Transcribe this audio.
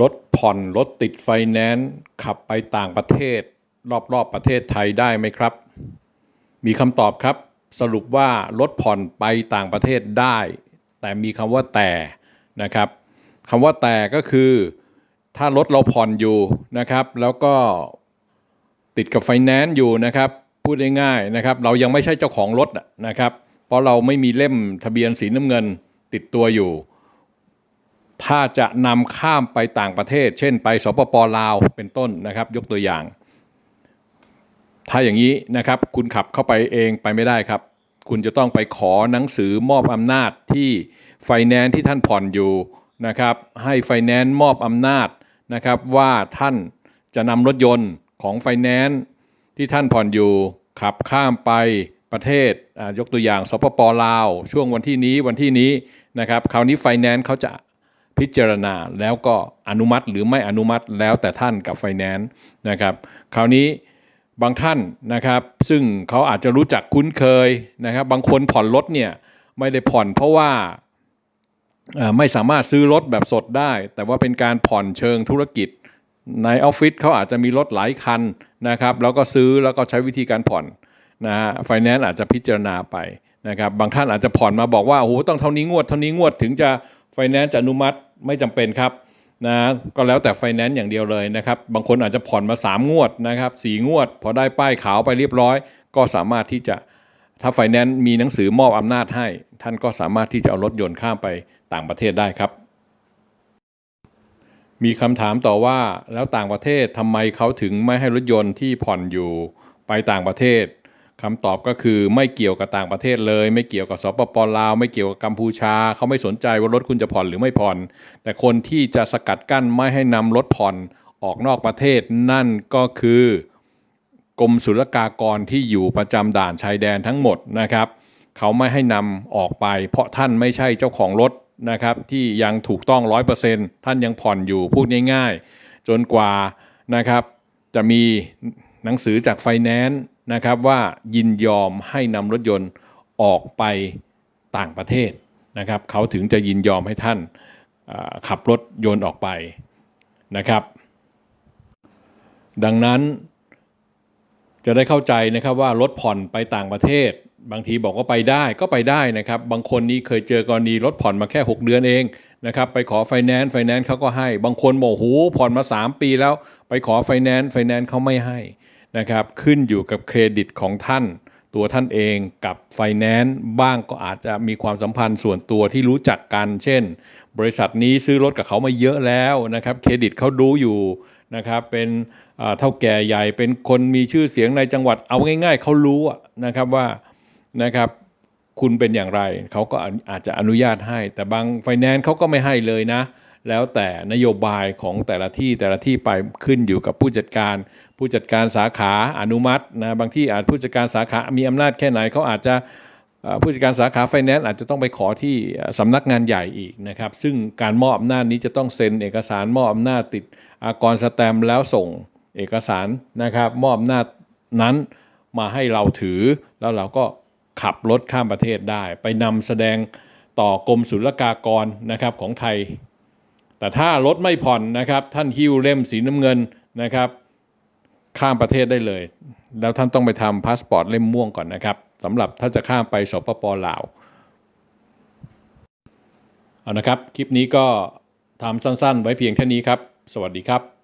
รถผ่อนรถติดไฟแนนซ์ขับไปต่างประเทศ รอบๆประเทศไทยได้ไหมครับ มีคำตอบครับ สรุปว่ารถผ่อนไปต่างประเทศได้ แต่มีคำว่าแต่นะครับคำว่าแต่ก็คือถ้ารถเราผ่อนอยู่นะครับ แล้วก็ติดกับไฟแนนซ์อยู่นะครับ พูดง่ายๆนะครับ เรายังไม่ใช่เจ้าของรถนะครับ เพราะเราไม่มีเล่มทะเบียนสีน้ำเงินติดตัวอยู่ ถ้าจะนำข้ามไปต่างประเทศ เช่นไปสปปลาวเป็นต้นนะครับ ยกตัวอย่าง ถ้าอย่างนี้นะครับคุณขับเข้าไปเองไปไม่ได้ครับ คุณจะต้องไปขอหนังสือมอบอำนาจที่ไฟแนนซ์ที่ท่านผ่อนอยู่นะครับ ให้ไฟแนนซ์มอบอำนาจนะครับว่าท่านจะนำรถยนต์ของไฟแนนซ์ที่ท่านผ่อนอยู่ขับข้ามไปประเทศอ่ายกตัวอย่างสปปลาว ช่วงวันที่นี้วันที่นี้นะครับคราวนี้ไฟแนนซ์เขาจะ พิจารณาแล้วก็อนุมัติหรือไม่อนุมัติแล้วแต่ท่านกับไฟแนนซ์นะครับ คราวนี้บางท่านนะครับ ซึ่งเขาอาจจะรู้จักคุ้นเคยนะครับ บางคนผ่อนรถเนี่ยไม่ได้ผ่อนเพราะว่าไม่สามารถซื้อรถแบบสดได้ แต่ว่าเป็นการผ่อนเชิงธุรกิจ ในออฟฟิศเขาอาจจะมีรถหลายคันนะครับ แล้วก็ซื้อแล้วก็ใช้วิธีการผ่อนนะฮะไฟแนนซ์อาจจะพิจารณาไปนะครับ บางท่านอาจจะผ่อนมาบอกว่าโอ้โหต้องเท่านี้งวดเท่านี้งวดถึงจะไฟแนนซ์จะอนุมัติ ไม่จำเป็นครับนะก็แล้วแต่ไฟแนนซ์อย่างเดียวเลยนะครับ บางคนอาจจะผ่อนมา 3 งวดนะครับสี่งวด พอได้ป้ายขาวไปเรียบร้อย ก็สามารถที่จะถ้าไฟแนนซ์มีหนังสือมอบอำนาจให้ ท่านก็สามารถที่จะเอารถยนต์ข้ามไปต่างประเทศได้ครับ มีคำถามต่อว่าแล้วต่างประเทศทำไมเขาถึงไม่ให้รถยนต์ที่ผ่อนอยู่ไปต่างประเทศ คำตอบก็คือไม่เกี่ยวกับต่างประเทศเลย ไม่เกี่ยวกับสปปลาว ไม่เกี่ยวกับกัมพูชา เขาไม่สนใจว่ารถคุณจะผ่อนหรือไม่ผ่อน แต่คนที่จะสกัดกั้นไม่ให้นำรถผ่อนออกนอกประเทศนั่นก็คือกรมศุลกากรที่อยู่ประจำด่านชายแดนทั้งหมดนะครับ เขาไม่ให้นำออกไป เพราะท่านไม่ใช่เจ้าของรถนะครับที่ยังถูกต้อง 100%ท่านยังผ่อนอยู่พูดง่าย ๆ จนกว่านะครับจะมีหนังสือจากไฟแนนซ์ นะครับว่ายินยอมให้นำรถยนต์ออกไปต่างประเทศนะครับเขาถึงจะยินยอมให้ท่านขับรถยนต์ออกไปนะครับ ดังนั้นจะได้เข้าใจนะครับว่ารถผ่อนไปต่างประเทศ บางทีบอกว่าไปได้ก็ไปได้นะครับ บางคนนี่เคยเจอกรณีรถผ่อนมาแค่ 6 เดือนเองนะครับไปขอไฟแนนซ์ไฟแนนซ์เขาก็ให้ บางคนบอกโหผ่อนมา 3 ปีแล้ว ไปขอไฟแนนซ์ไฟแนนซ์เขาไม่ให้ นะครับขึ้นอยู่กับเครดิตของท่าน ตัวท่านเองกับไฟแนนซ์บ้างก็อาจจะมีความสัมพันธ์ส่วนตัวที่รู้จักกัน เช่น บริษัทนี้ซื้อรถกับเขามาเยอะแล้วนะครับเครดิตเขาดูอยู่นะครับเป็นเอ่อเท่าแก่ใหญ่เป็นคนมีชื่อเสียงในจังหวัดเอาง่าย ๆเขารู้นะครับว่านะครับคุณเป็นอย่างไร เขาก็อาอาจจะอนุญาตให้ แต่บางไฟแนนซ์เขาก็ไม่ให้เลยนะ แล้วแต่นโยบายของแต่ละที่แต่ละที่ไปขึ้นอยู่กับผู้จัดการ ผู้จัดการสาขาอนุมัตินะบางที่อาจผู้จัดการสาขามีอำนาจแค่ไหนเขาอาจจะผู้จัดการสาขาไฟแนนซ์อาจจะต้องไปขอที่สำนักงานใหญ่อีกนะครับ ซึ่งการมอบอำนาจนี้จะต้องเซ็นเอกสารมอบอำนาจติดอากรสแตมแล้วส่งเอกสารนะครับ มอบอำนาจนั้นมาให้เราถือแล้วเราก็ขับรถข้ามประเทศได้ ไปนำแสดงต่อกรมศุลกากรนะครับของไทย แต่ถ้ารถไม่ผ่อนนะครับ ท่านหิ้วเล่มสีน้ำเงินนะครับ ข้ามประเทศได้เลย แล้วท่านต้องไปทำพาสปอร์ตเล่มม่วงก่อนนะครับสำหรับถ้าจะข้ามไปสปปลาวเอานะครับ คลิปนี้ก็ทำสั้นๆ ไว้เพียงเท่านี้ครับ สวัสดีครับ